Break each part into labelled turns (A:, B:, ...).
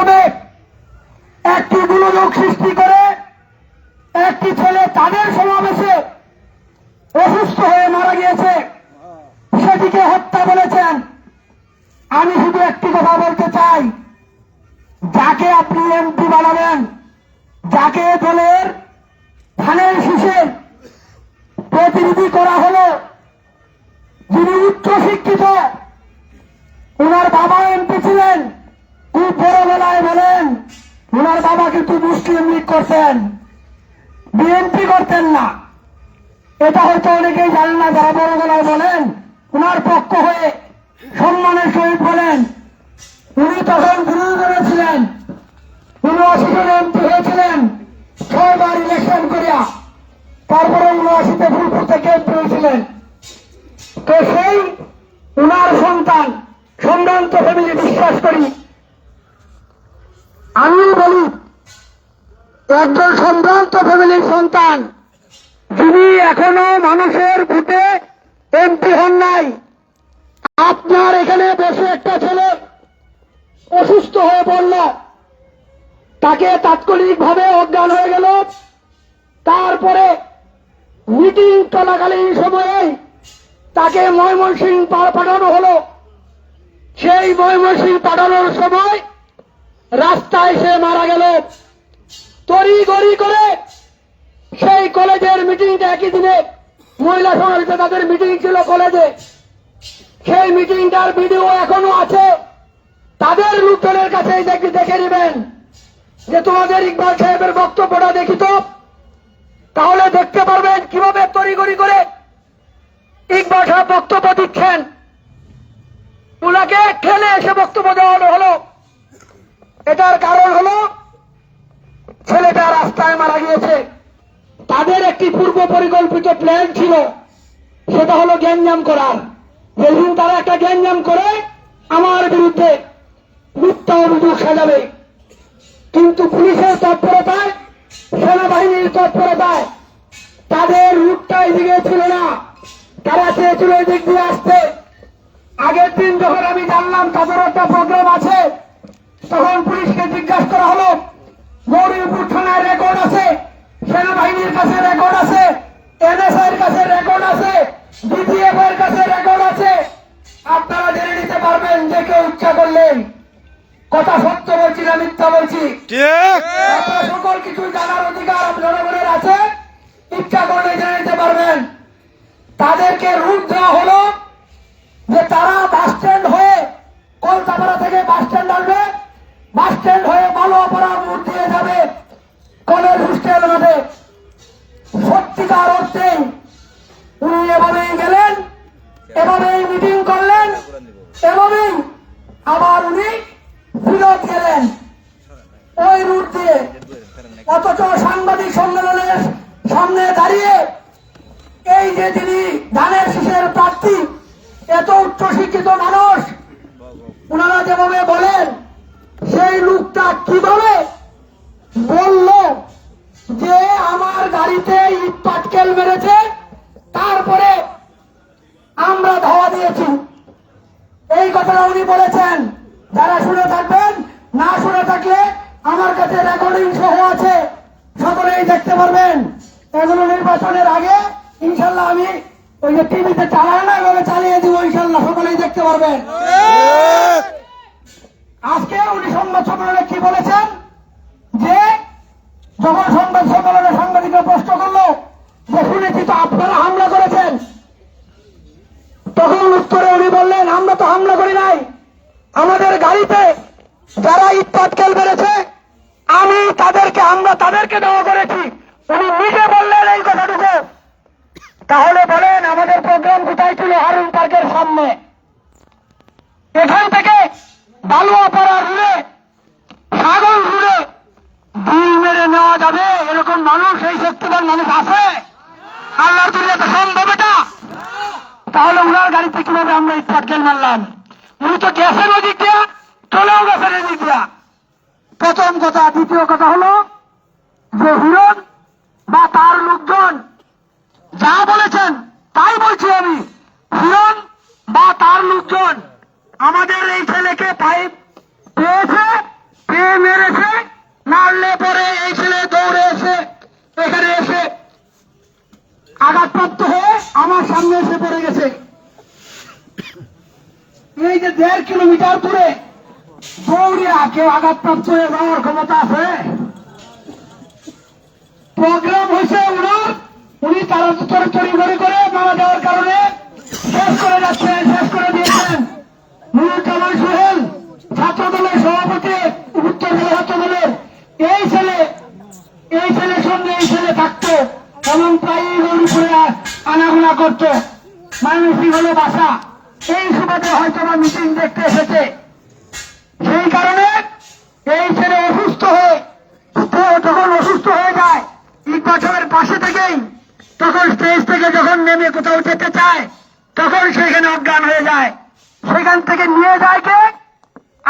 A: মাধ্যমে একটি গোলযোগ সৃষ্টি করে একটি ছেলে তাদের সমাবেশে অসুস্থ হয়ে মারা গিয়েছে। সেটিকে হত্যা বলেছেন। আমি শুধু একটি কথা বলতে চাই। যাকে আপনি এমপি বানাবেন, যাকে দলের ধানের শীষের প্রতিনিধি করা হলো, যিনি উচ্চ শিক্ষিত ওনার বাবা এমপি ছিলেন খুব বড় বেলায় বলেন? ওনার বাবা কিন্তু মুসলিম লীগ করতেন। বিএনপি করতেন না। এটা হয়তো অনেকেই জানেন না, যারা বড় গলায় বলেন, ওনার পক্ষ হয়ে সম্মানের সহিত বলেন, উনি তখন বিরোধী দলে ছিলেন উনআশি এমপি হয়েছিলেন, ছয়বার ইলেকশন করিয়া। তারপরে উনআশিতে ফুলপুর থেকে এমপি হয়েছিলেন। তো সেই উনার সন্তান, সম্ভ্রান্ত ফ্যামিলি বিশ্বাস করি আমি বলি একজন সম্ভ্রান্ত ফ্যামিলির সন্তান। যিনি এখনও মানুষের ভোটে এমপি হন নাই। আপনার এখানে বসে একটা ছেলে অসুস্থ হয়ে পড়ল। তাকে তাৎক্ষণিকভাবে অজ্ঞান হয়ে গেল। তারপরে মিটিং চলাকালীন সময়ে তাকে ময়মনসিং পাঠানো হলো। সেই ময়মনসিং পাঠানোর সময় রাস্তায় সে মারা গেল। তরি গড়ি করে সেই কলেজের মিটিংটা একই দিনে মহিলা সমাবেশে তাদের মিটিং ছিল কলেজে। সেই মিটিংটার ভিডিও এখনও আছে। তাদের লোকজনের কাছে দেখে দেখে নেবেন যে তোমাদের ইকবাল সাহেবের বক্তব্যটা দেখিত তাহলে দেখতে পারবেন কীভাবে তড়িগড়ি করে ইকবাল সাহেব বক্তব্য দিচ্ছেন। ওনাকে ঠেলে এসে বক্তব্য দেওয়া হলো। এটার কারণ হলো, ছেলেটা রাস্তায় মারা গিয়েছে। তাদের একটি পূর্ব পরিকল্পিত প্ল্যান ছিল, সেটা হলো গ্যাঞ্জাম করার। যেদিন তারা একটা গ্যাঞ্জাম করে, আমার বিরুদ্ধে মিথ্যা অভিযোগ সাজাবে। কিন্তু পুলিশের তৎপরতায়, সেনাবাহিনীর তৎপরতায়, তাদের রুটটা এদিকে ছিল না। তারা চেয়েছিল এদিক দিয়ে আসতে। আগের দিন যখন আমি জানলাম তাদের একটা প্রোগ্রাম আছে তখন পুলিশকে জিজ্ঞাসা করা হলো গৌরীপুর থানায় রেকর্ড আছে সেনাবাহিনীর কাছে রেকর্ড আছে এনএসআই এর কাছে রেকর্ড আছে ডিপিএফ এর কাছে রেকর্ড আছে। আপনারা জেনে নিতে পারবেন যে কেউ ইচ্ছা করলেন। কথা সত্য বলছি না মিথ্যা বলছি? সকল কিছু জানার অধিকার জনগণের আছে। ইচ্ছা করলে জেনে নিতে পারবেন। তাদেরকে রুট দেওয়া হলো যে তারা বাস স্ট্যান্ড হয়ে কলকাতা থেকে বাস স্ট্যান্ড আসবে স্ট্যান্ড হয়ে মালোয়াপাড়া মোড় দিয়ে যাবে। কলেজ হোস্টেল মাঠে। সত্যিকার অর্থে উনি এভাবেই গেলেন, এভাবেই মিটিং করলেন, এভাবেই আবার উনি ফিরত গেলেন। ওই রুট দিয়ে অথচ সাংবাদিক সম্মেলনের সামনে দাঁড়িয়ে এই যে তিনি ধানের শীষের প্রার্থী, এত উচ্চ শিক্ষিত মানুষ ওনারা যেভাবে বলেন সেই লোকটা কীভাবে বলল যে আমার গাড়িতে ইট পাটকেল মেরেছে? তারপরে আমরা ধাওয়া দিয়েছি। এই কথাটা উনি বলেছেন। যারা শুনে থাকবেন, না শুনে থাকলে আমার কাছে রেকর্ডিং সহ আছে। সকলেই দেখতে পারবেন। এগুলো নির্বাচনের আগে ইনশাল্লাহ আমি ওই যে টিভিতে চালায় না, এভাবে চালিয়ে দিব, ইনশাল্লাহ সকলেই দেখতে পারবেন। আজকে উনি সংবাদ সম্মেলনে কি বলেছেন? যে যখন সংবাদ সম্মেলনে সাংবাদিকরা প্রশ্ন করল, যে শুনেছি তো আপনারা হামলা করেছেন। তখন উত্তরে উনি বললেন, আমরা তো হামলা করি নাই। আমাদের গাড়িতে যারা ইট পাটকেল মেরেছে, আমি তাদেরকে, আমরা তাদেরকে দেওয়া করেছি। উনি নিজে বললেন এই কথাটুকু। তাহলে বলেন, আমাদের প্রোগ্রাম কোথায় ছিল হারুন পার্কের সামনে? এখান থেকে বালুয়াপাড়া রুড়ে সাগর রুড়ে ডিল মেরে নেওয়া যাবে। এরকম মানুষ, এই শক্তিবান মানুষ আছে? আল্লাহর দুনিয়াতে সম্ভব এটা, তাহলে উনার গাড়িতে কীভাবে আমরা এই পাটকেল মারলাম? উনি তো গ্যাসের ওদিক দিয়া, চলেও গেছেন এদিক দিয়া। প্রথম কথা, দ্বিতীয় কথা হলো যে হিরণ বা তার লোকজন যা বলেছেন, তাই বলছি আমি। হিরণ বা তার লোকজন আমাদের এই ছেলেকে পাইপ পেয়েছে, পেয়ে মেরেছে মারলে পরে এই ছেলে দৌড়ে এসে এখানে এসে আঘাতপ্রাপ্ত হয়ে আমার সামনে এসে পড়ে গেছে। এই যে দেড় কিলোমিটার দূরে দৌড়িয়া কেউ আঘাতপ্রাপ্ত হয়ে যাওয়ার ক্ষমতা আছে? প্রোগ্রাম হয়েছে ওনার উনি তারা তরি করে মারা যাওয়ার কারণে শেষ করে যাচ্ছেন, শেষ করে দিয়েছেন নুরুজ্জামান সোহেল ছাত্র দলের সভাপতি উত্তর জেলা ছাত্র দলের এই ছেলে এই ছেলের সঙ্গে এই ছেলে থাকতো এবং প্রায়ই রোড আনাগোনা মানুষই হলো বাসা। এই সুবাদে হয়তো বা মিটিং দেখতে এসেছে। সেই কারণে এই ছেলে অসুস্থ হয়ে যখন অসুস্থ হয়ে যায়। ইকবাল সাহেবের পাশে থেকেই তখন স্টেজ থেকে যখন নেমে কোথাও যেতে চায়, তখন সেখানে অজ্ঞান হয়ে যায়। সেখান থেকে নিয়ে যায় কে?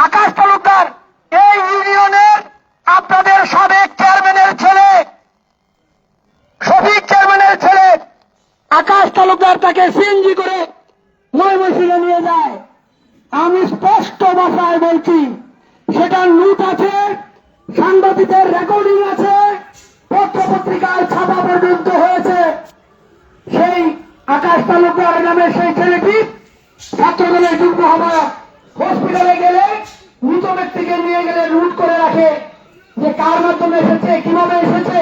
A: আকাশ তালুকদার। এই ইউনিয়নের আপনাদের সাবেক চেয়ারম্যানের ছেলে, শফিক আকাশ তালুকদার তাকে সিএনজি করে ময়মনসিংহে নিয়ে যায়। আমি স্পষ্ট ভাষায় বলছি, সেটা লুট আছে সাংবাদিকের রেকর্ডিং আছে পত্র পত্রিকায় ছাপা পর্যন্ত হয়েছে। সেই আকাশ তালুকদার নামে সেই ছেলেটি ছাত্রদলের যুগ্ম আহ্বায়ক হসপিটালে গেলে মৃত ব্যক্তিকে নিয়ে গেলে লুট করে রাখে। যে কার মাধ্যমে এসেছে, কীভাবে এসেছে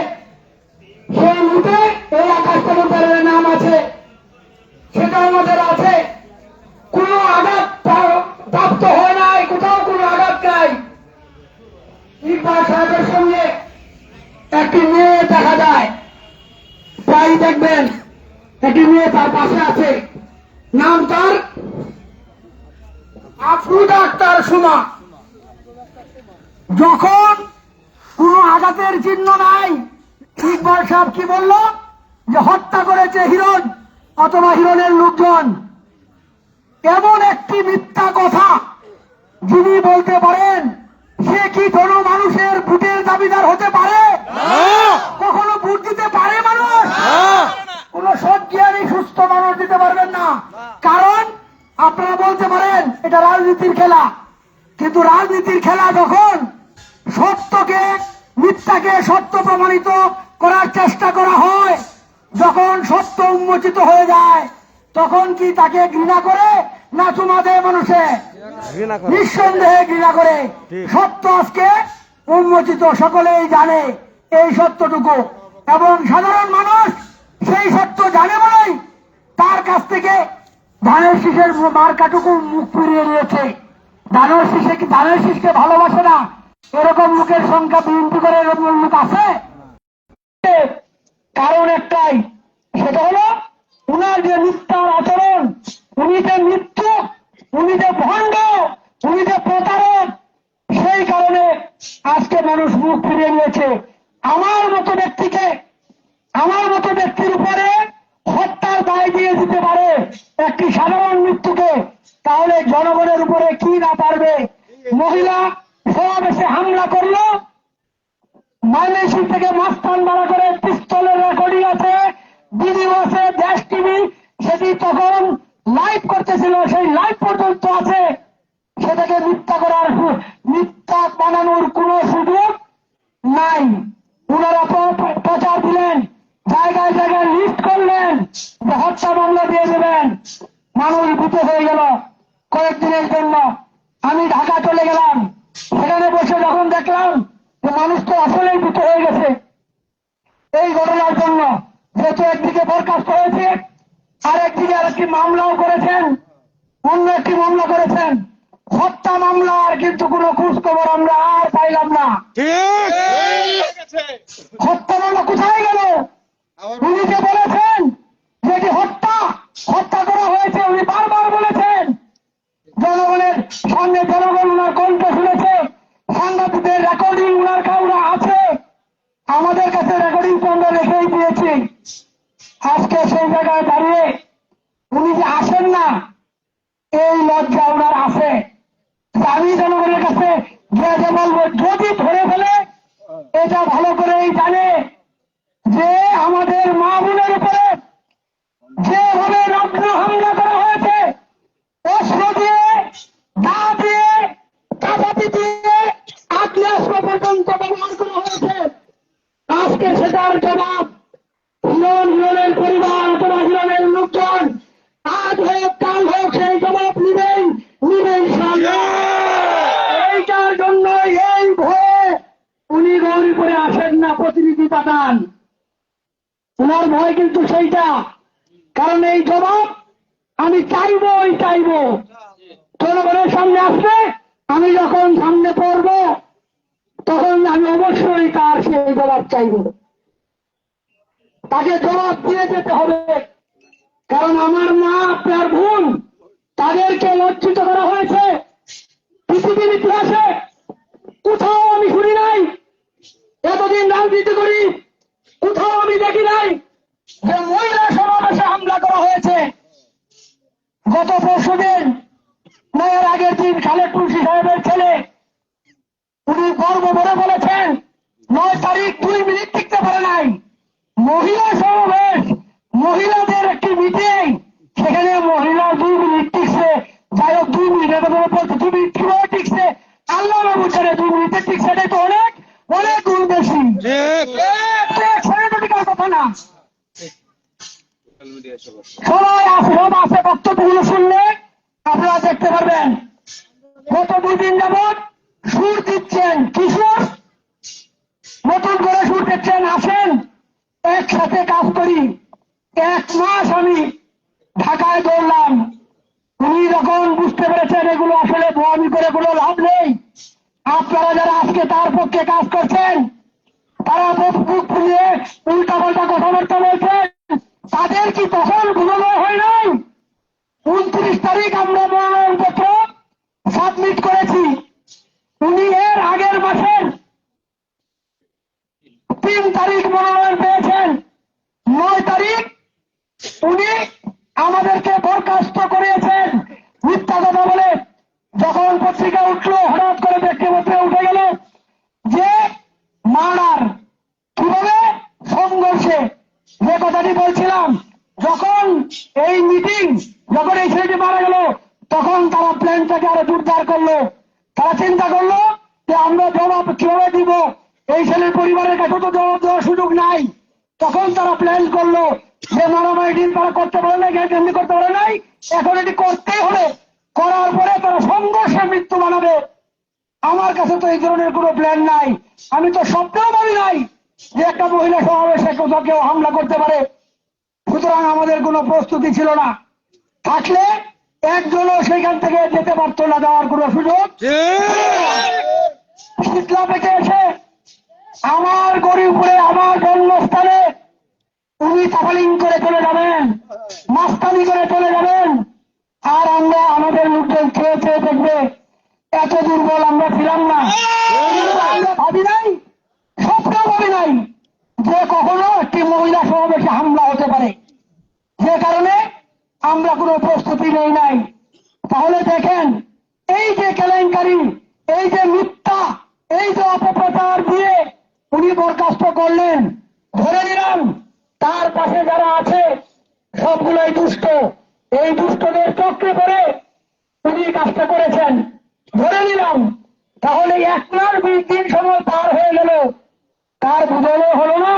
A: লুটে এই আকাশ তালুকদারের নাম আছে। সেটা আমাদের আছে। কোনো আঘাত প্রাপ্ত হয় নাই, কোথাও কোনো আঘাত নাই। ইকবাল সাহেবের সঙ্গে একটি মেয়ে দেখা যায়। প্রায় দেখবেন, একটি মেয়ে তার পাশে আছে। নাম তার? আফরুদ আক্তার সুমা। যখন কোনো আঘাতের চিহ্ন নাই ইকবাল সাহেব কি বলল? যে হত্যা করেছে হিরণ অথবা হিরণের লোকজন। এমন একটি মিথ্যা কথা যিনি বলতে পারেন সে কি কোন মানুষের ভোটের দাবিদার হতে পারে? কখনো ভোট দিতে পারে মানুষ? কোন সজ্ঞানী সুস্থ মানুষ দিতে পারবেন না। কারণ আপনারা বলতে পারেন এটা রাজনীতির খেলা। কিন্তু রাজনীতির খেলা যখন সত্যকে মিথ্যাকে সত্য প্রমাণিত করার চেষ্টা করা হয়। যখন সত্য উন্মোচিত হয়ে যায় তখন কি তাকে ঘৃণা করে না চুমা দেয় মানুষে নিঃসন্দেহে ঘৃণা করে। সত্য আজকে উন্মোচিত সকলেই জানে এই সত্যটুকু। এবং সাধারণ মানুষ সেই সত্য জানে বলেই তার কাছ থেকে ধানের শীষের মার্কাটুকু মুখ ফিরিয়ে নিয়েছে। ধানের শীষে কি ধানের শীষকে ভালোবাসে না? এরকম লোকের সংখ্যা বিএনপি করে এরকম লোক আছে? কারণ একটাই সেটা হলো উনার যে মিথ্যার আচরণ উনি যে মৃত্যু উনি যে ভণ্ড উনি যে প্রতারক সেই কারণে আজকে মানুষ মুখ ফিরিয়ে নিয়েছে আমার মতো ব্যক্তিকে আমার মতো ব্যক্তির উপরে হত্যার দায় দিয়ে দিতে পারে একটি সাধারণ মৃত্যুকে তাহলে জনগণের উপরে কি না পারবে মহিলা সমাবেশে হামলা করল ময়মনসিং থেকে মাস্তান মারা করে পিস্তলের রেকর্ডিং আছে ভিডিও আছে দেশ টিভি সেটি তখন লাইভ করতেছিল সেই লাইভ পর্যন্ত আছে সেটাকে মিথ্যা করার সু- মিথ্যা বানানোর কোনো সুযোগ নাই ওনারা প্র- প্রচার দিলেন জায়গায় জায়গায় লিস্ট করলেন যে হত্যা মামলা দিয়ে দেবেন মানুষ ভূতে হয়ে গেল কয়েকদিনের জন্য আমি ঢাকা চলে গেলাম সেখানে বসে যখন দেখলাম যে মানুষ তো আসলেই ভূত হয়ে গেছে এই ঘটনার জন্য যেহেতু একদিকে বরখাস্ত হয়েছে আর একদিকে আরেকটি মামলাও করেছেন অন্য একটি মামলা করেছেন। হত্যা মামলার কিন্তু কোনো খোঁজ খবর আমরা আর পাইলাম না। হত্যা মামলা কোথায় গেল? উনি যে বলেছেন যে এটি হত্যা হত্যা করা হয়েছে উনি বারবার বলেছেন। জনগণের সঙ্গে জনগণ উনার কণ্ঠ শুনেছে সাংবাদিকদের রেকর্ডিং উনার কাউরা আছে। আমাদের কাছে রেকর্ডিং আমরা রেখেই দিয়েছি। আজকে সেই জায়গায় দাঁড়িয়ে উনি যে আসেন না, এই লজ্জা ওনার আছে। আমি জনগণের কাছে যে বলব, যদি ধরে ফেলে, এটা ভালো করেই জানে যে আমাদের মা বোনের উপরে যেভাবে নগ্ন হামলা করা হয়েছে অস্ত্র দিয়ে দা দিয়ে কাপাতি দিয়ে আগ্নেয়াস্ত্র না প্রতিনিধি পাঠান ভয় কিন্তু সেইটা। কারণ এই জবাব আমি চাইবই চাইব। জনগণের সামনে আসবে আমি যখন সামনে পড়ব, তখন আমি অবশ্যই তার সেই জবাব চাইব। তাকে জবাব দিয়ে যেতে হবে। কারণ আমার মা, আপনার বোন, তাদেরকে লজ্জিত করা হয়েছে। পৃথিবীর ইতিহাসে কোথাও আমি শুনি নাই। এতদিন রাজনীতি করি, কোথাও আমি দেখি নাই। যে মহিলা সমাবেশে হামলা করা হয়েছে গত পরশু দিন নয়ের আগের দিন খালেদ তুলসী সাহেবের ছেলে উনি গর্ব ভরে বলেছেন নয় তারিখ দুই মিনিট টিকতে পারে নাই। মহিলা সমাবেশ মহিলাদের একটি মিটিং সেখানে মহিলা দুই মিনিট টিকছে যাই হোক দুই মিনিট এটা বলে বলছে দুই মিনিট কীভাবে টিকছে? আল্লাহ বাবু ছেড়ে দুই মিনিটে টিকছে এটাই তো অনেক অনেক গুণ বেশি। কথা না। আছে, বক্তব্যগুলো শুনলে আপনারা দেখতে পারবেন। গত দুই যাবৎ সুর দিচ্ছেন কিশোর। নতুন করে সুর দিচ্ছেন আসেন। একসাথে কাজ করি। এক মাস আমি ঢাকায় দৌড়লাম। উনি যখন বুঝতে পেরেছেন এগুলো আসলে বোয়ামি করে কোনো লাভ নেই, আপনারা যারা আজকে তার পক্ষে কাজ করছেন তারা বুক ফুলিয়ে উল্টা পাল্টা কথাবার্তা বলছেন তাদের কি তখন গুণময় হয় নাই? উনত্রিশ তারিখ আমরা মনোনয়ন পত্র সাবমিট করেছি। উনি এর আগের মাসের তিন তারিখ মনোনয়ন পেয়েছেন। নয় তারিখ উনি আমাদেরকে বরখাস্ত করিয়েছেন। মিথ্যা কথা বলে যখন পত্রিকা উঠল, হঠাৎ করে ব্যক্তিপত্রে উঠে গেল যে মার্ডার কীভাবে সংঘর্ষে? যে কথাটি বলছিলাম, যখন এই মিটিং যখন এই ছেলেটি মারা গেল, তখন তারা প্ল্যানটাকে আরও জোরদার করল। তারা চিন্তা করল যে আমরা জবাব কীভাবে দিব? এই ছেলের পরিবারের কাছে তো জবাব দেওয়ার সুযোগ নাই। তখন তারা প্ল্যান করল যে মারামারি দিন তারা করতে পারে নাই কেমনি করতে পারে নাই। এখন এটি করতেই হবে করার পরে তারা সংঘর্ষে মৃত্যু বানাবে আমার কাছে তো এই ধরনের কোনো প্ল্যান নাই। আমি তো স্বপ্নেও ভাবি নাই যে একটা মহিলা সমাবেশে কোথাও কেউ হামলা করতে পারে। সুতরাং আমাদের কোনো প্রস্তুতি ছিল না। থাকলে একজনও সেখান থেকে যেতে পারতো না যাওয়ার কোনো সুযোগ। শীতলা থেকে এসে আমার গরিবপুরে আমার জন্মস্থানে উনি তাফালিং করে চলে যাবেন, মাস্তানি করে চলে যাবেন। আর আমরা আমাদের লোকজন খেয়ে খেয়ে দেখবে এত দুর্বল আমরা ছিলাম না। ভাবি নাই? স্বপ্ন ভাবি নাই যে কখনো একটি মহিলা সমাবেশে হামলা হতে পারে। যে কারণে আমরা কোনো প্রস্তুতি নেই নাই। তাহলে দেখেন, এই যে কেলেঙ্কারি, এই যে মিথ্যা, এই যে অপপ্রচার দিয়ে উনি বরখাস্ত করলেন, ধরে নিলাম, তার পাশে যারা আছে, সবগুলোই দুষ্ট। এই দুষ্টদের চক্রে করে উনি কাজটা করেছেন। ধরে নিলাম। তাহলে এক মাস বিশ দিন সময় পার হয়ে গেল। তার বুঝানো হলো না।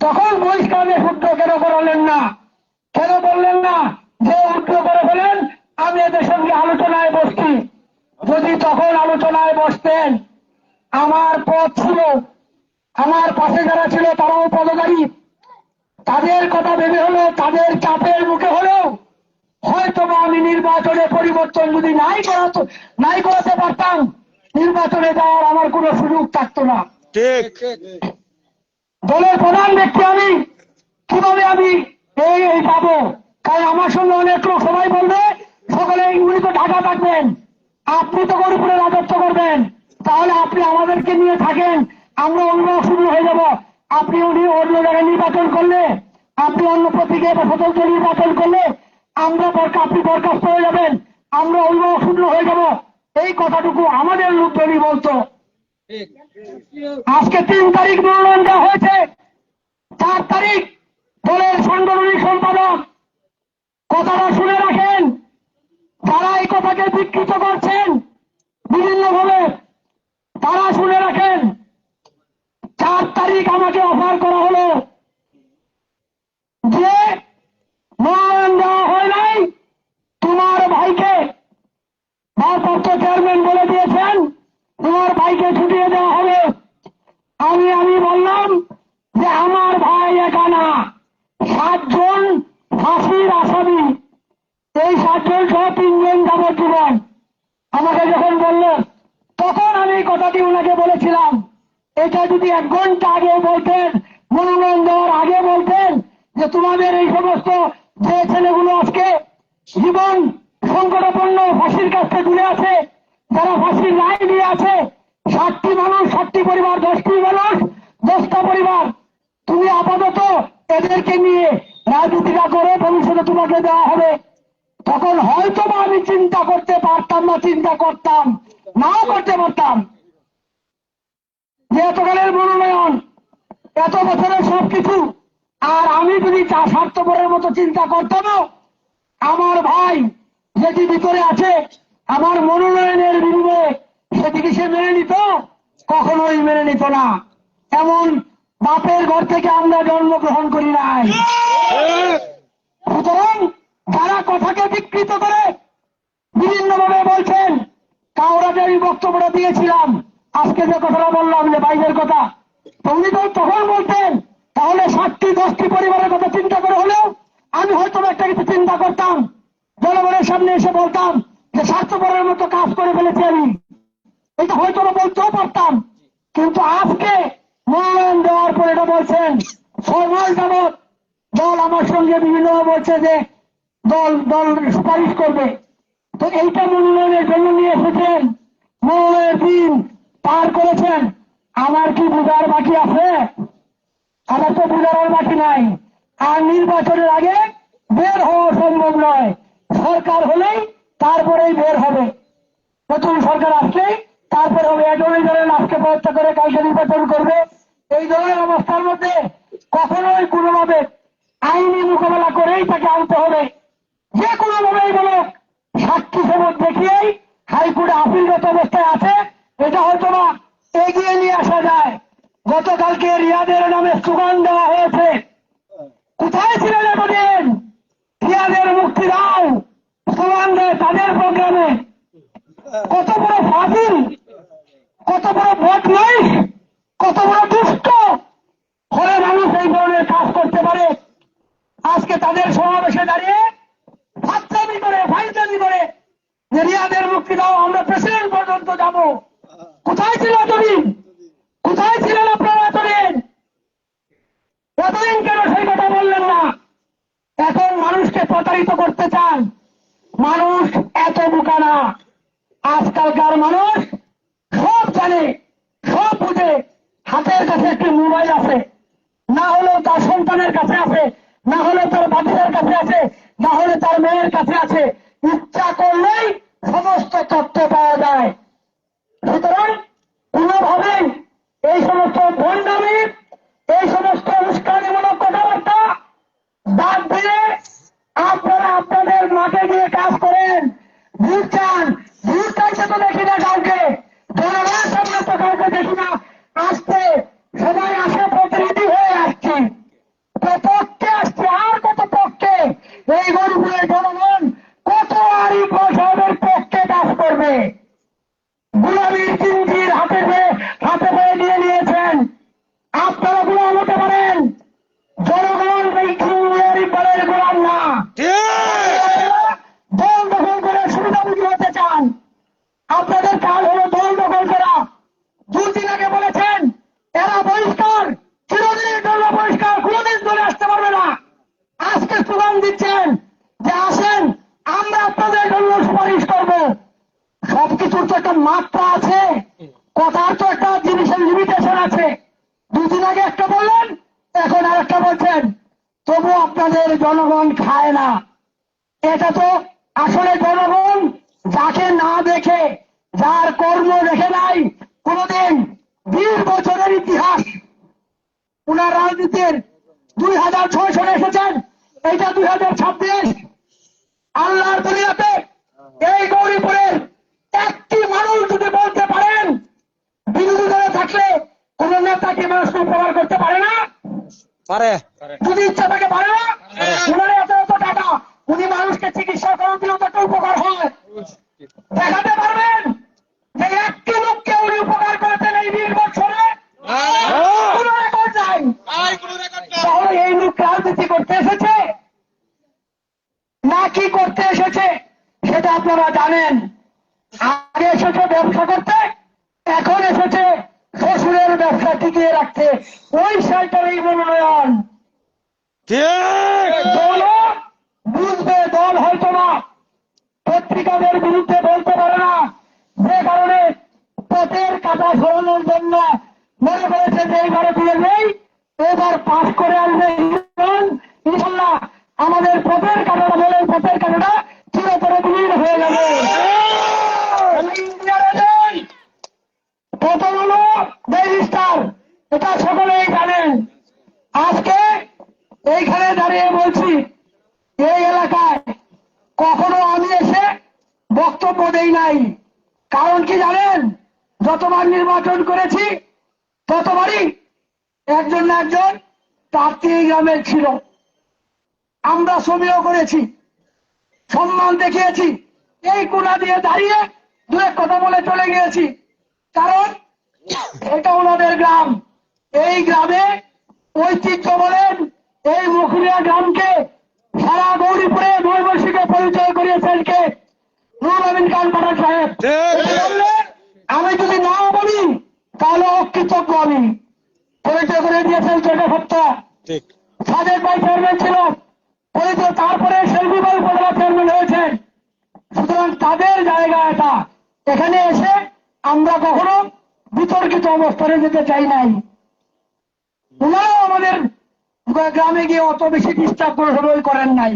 A: তখন বহিষ্কারে শুদ্ধ কেন করালেন না? কেন বললেন না যে উদ্র করে ফেলেন? আমি এদের সঙ্গে আলোচনায় বসছি। যদি তখন আলোচনায় বসতেন, আমার পথ ছিল, আমার পাশে যারা ছিল তারাও পদকারী তাদের কথা ভেবে হলো, তাদের চাপের মুখে হলেও হয়তো বা আমি নির্বাচনে পরিবর্তন যদি নাই করাতে নাই করাতে পারতাম নির্বাচনে যাওয়ার আমার কোনো সুযোগ থাকতো না।
B: ঠিক।
A: দলের প্রধান ব্যক্তি আমি কীভাবে আমি এই এই পাবো? কারণ আমার সঙ্গে অনেক লোক সবাই বলবে সকলে উনি তো ঢাকা থাকবেন। আপনি তো গরিপুরে রাজত্ব করবেন। তাহলে আপনি আমাদেরকে নিয়ে থাকেন আমরা অন্য শুরু হয়ে যাব। আপনি উনি অন্য জায়গায় নির্বাচন করলে আপনি অন্য প্রতীকে বা স্বতন্ত্র নির্বাচন করলে আমরা আপনি বরখাস্ত হয়ে যাবেন। আমরা অভিভাবক শূন্য হয়ে যাব। এই কথাটুকু আমাদের লোকজনই বলতো আজকে তিন তারিখ মনোনয়ন দেওয়া হয়েছে। চার তারিখ দলের সাংগঠনিক সম্পাদক। কথাটা শুনে রাখেন। যারা এই কথাকে বিকৃত করছেন, বিভিন্নভাবে তারা শুনে রাখেন। চার তারিখ আমাকে অফার করা হলো যে মূল্যায়ন দেওয়া হয় নাই। তোমার ভাইকে ভারপ্রাপ্ত চেয়ারম্যান বলে দিয়েছেন, তোমার ভাইকে ছুটিয়ে দেওয়া হবে। আমি আমি বললাম যে আমার ভাই একা না সাতজন ফাঁসির আসামি। এই সাতজন সহ তিনজন যাবজ্জীবন আমাকে যখন বলল, তখন আমি কথাটি ওনাকে বলেছিলাম। এটা যদি এক ঘণ্টা আগে বলতেন, মনোনয়ন দেওয়ার আগে বলতেন যে তোমাদের এই সমস্ত যে ছেলেগুলো আজকে জীবন সংকটাপন্ন ফাঁসির কাছে দূরে আছে, যারা ফাঁসির রায় নিয়ে আছে ষাটটি মানুষ ষাটটি পরিবার, দশটি মানুষ, দশটা পরিবার, তুমি আপাতত এদেরকে নিয়ে রাজনীতিটা করে ভবিষ্যতে তোমাকে দেওয়া হবে। তখন হয়তো আমি চিন্তা করতে পারতাম না, চিন্তা করতাম, নাও করতে পারতাম। যে এতকালের মনোনয়ন, এত বছরের সবকিছু আর আমি যদি চা স্বার্থপরের মতো চিন্তা করতাম, আমার ভাই যেটি ভিতরে আছে, আমার মনোনয়নের বিনিময়ে সেটিকে সে মেনে নিত, কখনোই মেনে নিত না। এমন বাপের ঘর থেকে আমরা জন্মগ্রহণ করি নাই। সুতরাং যারা কথাকে বিকৃত করে বিভিন্ন ভাবে বলছেন, কাউরা যে আমি বক্তব্যটা দিয়েছিলাম, আজকে যে কথাটা বললাম যে বাইরের কথা উনি তো তখন বলতেন তাহলে ষাটটি দশটি পরিবারের কথা চিন্তা করে হলেও আমি হয়তো একটা কিছু চিন্তা করতাম। জনগণের সামনে এসে বলতাম যে স্বার্থপরের মতো কাজ করে ফেলেছি আমি। এটা হয়তো বা বলতেও পারতাম। কিন্তু আজকে মনোনয়ন দেওয়ার পর এটা বলছেন মাস যাবৎ দল আমার সঙ্গে বিভিন্ন বলছে যে দল দল সুপারিশ করবে। তো এইটা মনোনয়নের জন্য নিয়ে এসেছেন, মনোনয়নের দিন পার করেছেন। আমার কি বুঝার বাকি আছে? আমার তো বুঝার আর বাকি নাই। আর নির্বাচনের আগে বের হওয়া সম্ভব নয়। সরকার হলেই তারপরেই বের হবে। নতুন সরকার আসলেই তারপর হবে। একজনই ধরেন আজকে পরীক্ষা করে কালকে নির্বাচন করবে। এই ধরনের অবস্থার মধ্যে কখনোই কোনোভাবে আইনি মোকাবেলা করেই তাকে আনতে হবে। যে কোনো ভাবেই বলুক সাক্ষী সবুজ দেখিয়েই হাইকোর্টে আপিলগত অবস্থায় আছে, এটা হয়তো না এগিয়ে নিয়ে আসা যায়। গতকালকে রিয়াদের নামে স্লোগান দেওয়া হয়েছে। কোথায় ছিলেন এতদিন? রিয়াদের মুক্তি দাও। স্লোগান দেয় তাদের প্রোগ্রামে। কত বড় ফাজিল, কত বড় ভোট নয় কত বড় দুষ্ট। হলে মানুষ এই ধরনের কাজ করতে পারে। আজকে তাদের সমাবেশে দাঁড়িয়ে ফাত্রামি করে ফাইজামি করে রিয়াদের মুক্তি দাও, আমরা প্রেসিডেন্ট পর্যন্ত যাব। কোথায় ছিল এতদিন? কোথায় ছিলেন আপনারা এতদিন? এতদিন কেন সেই কথা বললেন না? এখন মানুষকে প্রতারিত করতে চান। মানুষ এত বোকা না আজকালকার মানুষ সব জানে, সব বুঝে। হাতের কাছে একটি মোবাইল আছে। না হলেও তার সন্তানের কাছে আছে, না হলে তার বাচ্চাদের কাছে আছে, না হলে তার মেয়ের কাছে আছে। ইচ্ছা করলেই সমস্ত তথ্য পাওয়া যায়। সুতরাং কোনোভাবেই এই সমস্ত ভণ্ডামি, এই সমস্ত উস্কানিমূলক কথাবার্তা বাদ দিয়ে আপনারা আপনাদের মাঠে গিয়ে কাজ করেন। ভোট চান ভোট চাইতে তো দেখি না কাউকে। কাউকে দেখি না। আসতে সবাই আসে প্রতিনিধি হয়ে আসছে। পক্ষে আসছে? আর কত পক্ষে এই গরিবের জনগণ কত আর সাহেবের পক্ষে কাজ করবে? গুলাবির চিন্তির হাতে পেয়ে হাতে পেয়ে নিয়ে নিয়েছেন আপনারা গুলাম হতে পারেন জনগণ এই চিন্তির ইকবালের গোলাম না দল দখল করে সুবিধাভোগী হতে চান আপনাদের কাজ হলো দল দখল করা দুদিন আগে বলেছেন এরা বহিষ্কার চিরদিনের জন্য বহিষ্কার কোনদিন চলে আসতে পারবে না আজকে স্লোগান দিচ্ছেন যে আসেন আমরা আপনাদের জন্য সুপারিশ করব সবকিছুর তো একটা মাত্রা আছে কথার তো একটা জিনিসের লিমিটেশন আছে দুদিন আগে একটা বললেন এখন আর একটা বলছেন তবু আপনাদের জনগণ খায় না এটা তো আসলে জনগণ যাকে না দেখে যার কর্ম দেখে নাই কোনদিন বিশ বছরের ইতিহাস উনার রাজনীতির দুই হাজার ছয় সালে এসেছেন এইটা দুই হাজার ছাব্বিশ আল্লাহর দুনিয়াতে এই গৌরীপুরের একটি মানুষ যদি বলতে পারেন বিরোধী দলে থাকলে কোন নেতাকে মানুষ উপকার করতে পারে না
B: পারে
A: যদি ইচ্ছা থাকে পারে না উনার এত এত টাকা উনি মানুষকে চিকিৎসা করার দিলেও তো একটা উপকার হয় দেখাতে পারবেন যে একটি লোককে উনি উপকার করেছেন এই বিশ বছরে কোন রেকর্ড নাই তাহলে এই লোক রাজনীতি করতে এসেছে না কি করতে এসেছে সেটা আপনারা জানেন আগে এসেছে ব্যবসা করতে এখন এসেছে এসেছে শ্বশুরের ব্যবসা টিকিয়ে রাখতে ওই সাইটারই মনোনয়ন
B: ঠিক
A: দলও বুঝবে দল হয়তো না পত্রিকাদের বিরুদ্ধে বলতে পারে না যে কারণে পথের কাটা সরানোর জন্য মনে করেছে যে এইবারে তুলে নেই এবার পাশ করে আসবে ইমরান। ইনশাল্লাহ আমাদের পথের কাটাটা বলে পথের কাটাটা চিরতরে বিলীন হয়ে যাবে আমি ইন্ডিয়ারে নেই প্রথম হলো রেজিস্টার এটা সকলেই জানেন আজকে এইখানে দাঁড়িয়ে বলছি এই এলাকায় কখনো আমি এসে বক্তব্য দেই নাই কারণ কি জানেন যতবার নির্বাচন করেছি ততবারই একজন না একজন প্রার্থী এই গ্রামের ছিল আমরা ছবিও করেছি। সম্মান দেখিয়েছি। এই কোনা দিয়ে দাঁড়িয়ে দু এক কথা বলে চলে গিয়েছি। কারণ এটা ওনাদের গ্রাম। এই গ্রামে ঐতিহ্য বলেন এই মুখলিয়া গ্রামকে সারা গৌরীপুরে ময়মনসিংহে পরিচয় করিয়েছেন কে? নুরুল আমিন খান পাঠান সাহেব। আমি যদি না বলি তাহলে অকৃতজ্ঞ আমি। পরিচয় করে দিয়েছেন সত্য
B: ঠিক।
A: সাদেক ভাই চেয়ারম্যান ছিল। পরিচয় তারপরে সেলফি ভাই উপজেলা চেয়ারম্যান হয়েছেন। সুতরাং তাদের জায়গা এটা। এখানে এসে আমরা কখনো বিতর্কিত অবস্থানে যেতে চাই নাই। ওনারাও আমাদের গ্রামে গিয়ে অত বেশি ডিস্টার্ব করে সবাই করেন নাই।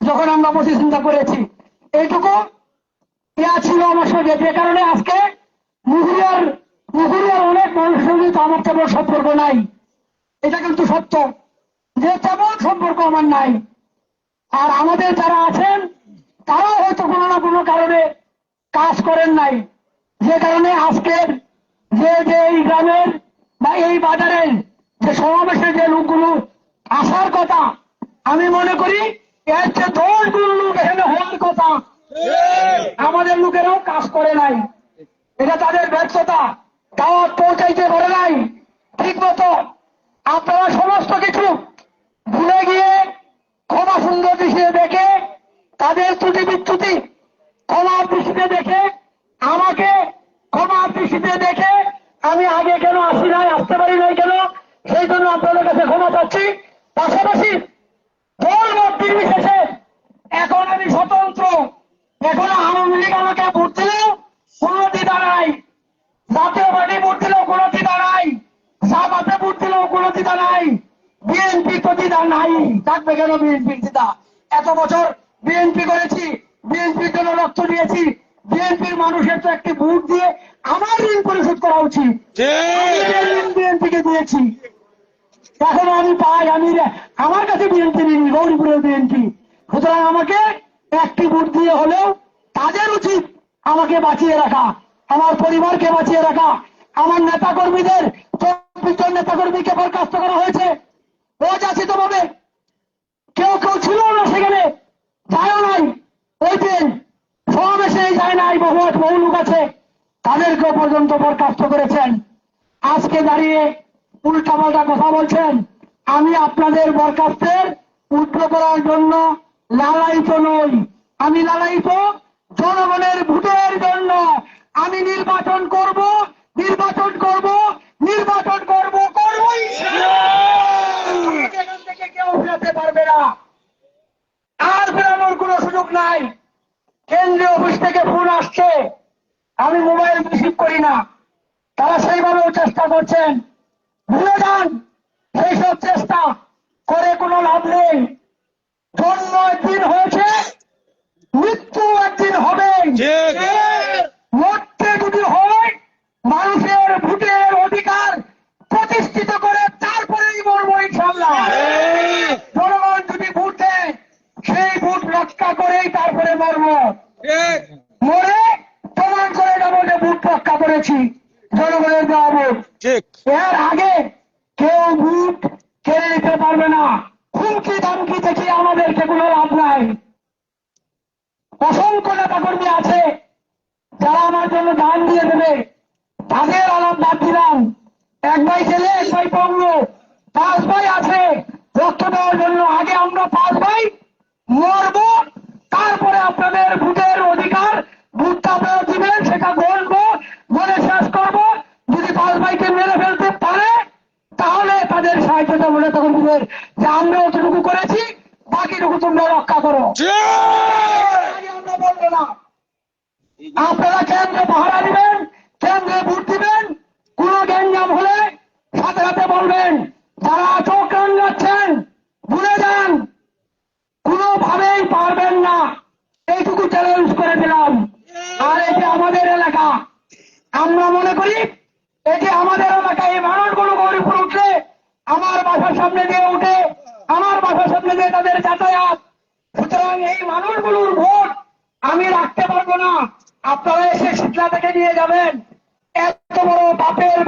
A: যখন আমরা বসে চিন্তা করেছি, এইটুকু ইয়া ছিল আমার সঙ্গে। যে কারণে আজকে মুহুরিয়ার মুহুরিয়ার অনেক মানুষের সঙ্গে তো আমার তেমন সম্পর্ক নাই। এটা কিন্তু সত্য। যে তেমন সম্পর্ক আমার নাই। আর আমাদের যারা আছেন, তারাও হয়তো কোনো না কোনো কারণে কাজ করেন নাই। যে কারণে আজকের যে যে এই গ্রামের বা এই বাজারের যে সমাবেশে যে লোকগুলো আসার কথা, আমি মনে করি, এর যে দশ গুণ লোক এখানে হওয়ার কথা আমাদের লোকেরাও কাজ করে নাই। এটা তাদের ব্যর্থতা। দাওয়াত পৌঁছাইতে পারে নাই। ঠিক মতো আপনারা সমস্ত কিছু ভুলে গিয়ে ক্ষমা সুন্দর দৃষ্টিতে দেখে, তাদের ত্রুটি বিচ্যুতি ক্ষমা দৃষ্টিতে দেখে, আমাকে ক্ষমা দৃষ্টিতে দেখে, আমি আগে কেন আসি নাই, আসতে পারি নাই কেন, সেই জন্য আপনাদের কাছে ক্ষমা চাচ্ছি। পাশাপাশি দল নির্বিশেষে এখন আমি স্বতন্ত্র, এখন আওয়ামী লীগ আমাকে ভোট দিলেও কোনো দ্বিধা নাই। জাতীয় পার্টি ভোট দিলেও কোনো দ্বিধা নাই। জামাতে ভোট দিলেও কোনো দ্বিধা নাই। বিএনপি তো দ্বিধা নাই থাকবে কেন বিএনপির দ্বিধা এত বছর বিএনপি করেছি বিএনপির জন্য রক্ত দিয়েছি বিএনপির মানুষের তো একটি ভোট দিয়ে আমার ঋণ পরিশোধ করা উচিত। বিএনপিকে দিয়েছি। এখন আমি পাই আমি আমার কাছে বিএনপি নেই গৌরীপুরের বিএনপি। সুতরাং আমাকে একটি ভোট দিয়ে হলেও তাদের উচিত আমাকে বাঁচিয়ে রাখা আমার পরিবারকে বাঁচিয়ে রাখা আমার নেতা কর্মীদের চব্বিশ জন নেতা কর্মীকে বরখাস্ত করা হয়েছে। অযাচিত ভাবে কেউ কেউ ছিল না সেখানে, যায়ও নাই। ওই দিন সমাবেশে যায় নাই বহু বহু লোক আছে তাদেরকেও পর্যন্ত বরখাস্ত করেছেন। আজকে দাঁড়িয়ে উল্টাপাল্টা কথা বলছেন। আমি আপনাদের বরখাস্তের উল্টো করার জন্য লালায়িত নই। আমি লালায়িত জনগণের ভোটের জন্য। আমি নির্বাচন করব নির্বাচন করব নির্বাচন করব, করবই। কেউ ফেরাতে পারবে না। আর ফেরানোর কোনো সুযোগ নাই। কেন্দ্রীয় অফিস থেকে ফোন আসছে। আমি মোবাইল রিসিভ করি না। তারা সেইভাবেও চেষ্টা করছেন। ভুলে যান। সেই সব চেষ্টা করে কোনো লাভ নেই। জন্ম একদিন হয়েছে। মৃত্যু একদিন হবে। মরতে যদি হয় মানুষের ভোটের অধিকার প্রতিষ্ঠিত মরবো ইনশাল্লাহ জনগণ যদি ভোট দেয় সেই ভোট রক্ষা করেই তারপরে মরবো। মরে প্রমাণ করে যাব যে ভোট রক্ষা করেছি। জনগণের দেওয়া এর আগে কেউ ভোট কেড়ে নিতে পারবে না। হুমকি ধমকি থেকে আমাদেরকে কোনো লাভ নাই। অসংখ্য নেতা কর্মী আছে যারা আমার জন্য দান দিয়ে দেবে। তাদের আলাপ বাদ দিলাম। এক ভাই ছেলে এক ভাই পঙ্গ পাঁচ ভাই আছে। রক্ত দেওয়ার জন্য আগে আমরা পাঁচ ভাই মরবো।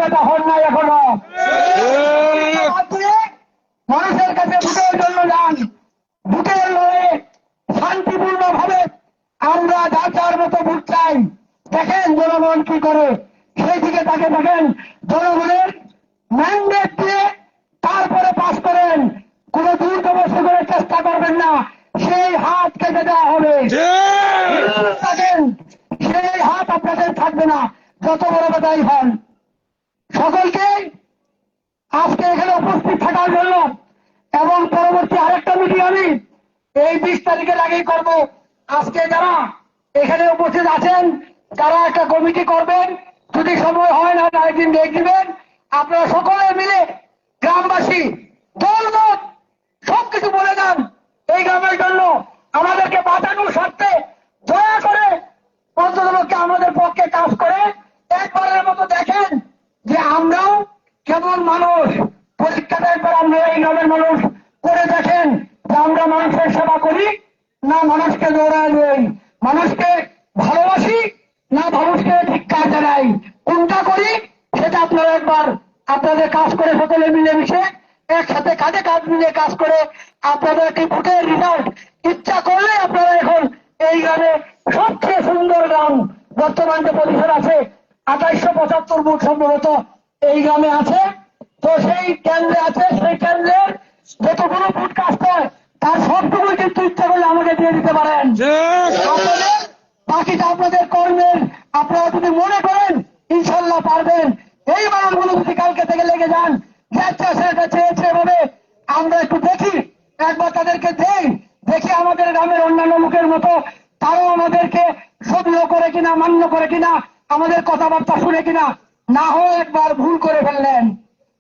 A: বেটা হন নাই এখনও। মিলেমিশে একসাথে কাঁধে কাঁধ মিলে কাজ করে আপনারা কি ভোটের ঋণা আমরা একটু দেখি, একবার তাদেরকে দেই, দেখি আমাদের গ্রামের অন্যান্য লোকের মতো তারাও আমাদেরকে সহ্য করে কিনা, মান্য করে কিনা, আমাদের কথাবার্তা শুনে কিনা, না হয় একবার ভুল করে ফেললেন।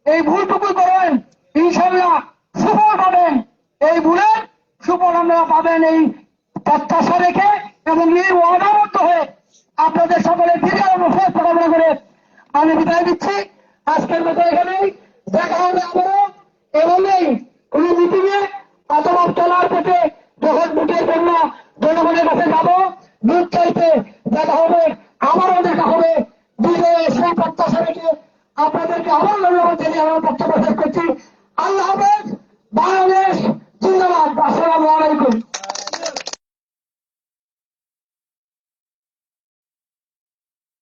A: এই ভুলটুকু করেন ইনশাল্লাহ সুফল পাবেন। এই ভুলের সুফল আমরা পাবেন এই প্রত্যাশা রেখে এবং এই অনাবদ্ধ হয়ে আপনাদের সকলের দীর্ঘ অনুষ্ঠিত কামনা করে আমি বিদায় দিচ্ছি আজকের মতো এখানেই দেখা হবে আবারও। এবং কোন মিটিং এ অথবা চলার পথে যখন বুটের জন্য জনগণের কাছে যাব। বুথ চাইতে দেখা হবে, আবারও দেখা হবে। বিজয়ে সেই প্রত্যাশা আপনাদেরকে আবার ধন্যবাদ জানিয়ে আমার বক্তব্য করছি। আল্লাহ হাফেজ, বাংলাদেশ জিন্দাবাদ। আসসালামু আলাইকুম।